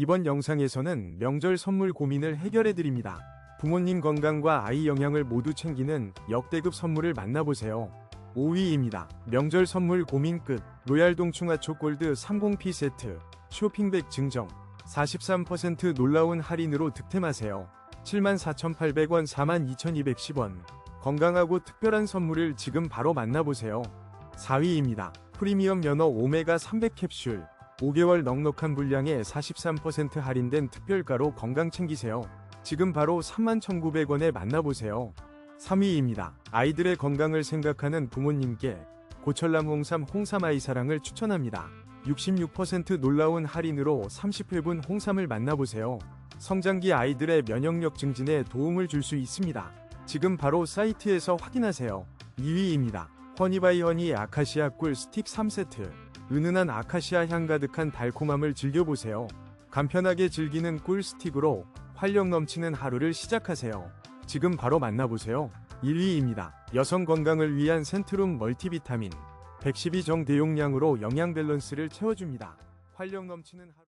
이번 영상에서는 명절 선물 고민을 해결해드립니다. 부모님 건강과 아이 영양을 모두 챙기는 역대급 선물을 만나보세요. 5위입니다. 명절 선물 고민 끝. 로얄동 충하초 골드 30P 세트. 쇼핑백 증정. 43% 놀라운 할인으로 득템하세요. 74,800원 42,210원. 건강하고 특별한 선물을 지금 바로 만나보세요. 4위입니다. 프리미엄 연어 오메가 300 캡슐. 5개월 넉넉한 분량에 43% 할인된 특별가로 건강 챙기세요. 지금 바로 31,900원에 만나보세요. 3위입니다. 아이들의 건강을 생각하는 부모님께 고철남 홍삼 홍삼 아이 사랑을 추천합니다. 66% 놀라운 할인으로 30회분 홍삼을 만나보세요. 성장기 아이들의 면역력 증진에 도움을 줄 수 있습니다. 지금 바로 사이트에서 확인하세요. 2위입니다. 허니바이 허니 아카시아 꿀 스틱 3세트. 은은한 아카시아 향 가득한 달콤함을 즐겨보세요. 간편하게 즐기는 꿀 스틱으로 활력 넘치는 하루를 시작하세요. 지금 바로 만나보세요. 1위입니다. 여성 건강을 위한 센트룸 멀티비타민 112정 대용량으로 영양 밸런스를 채워줍니다. 활력 넘치는 하루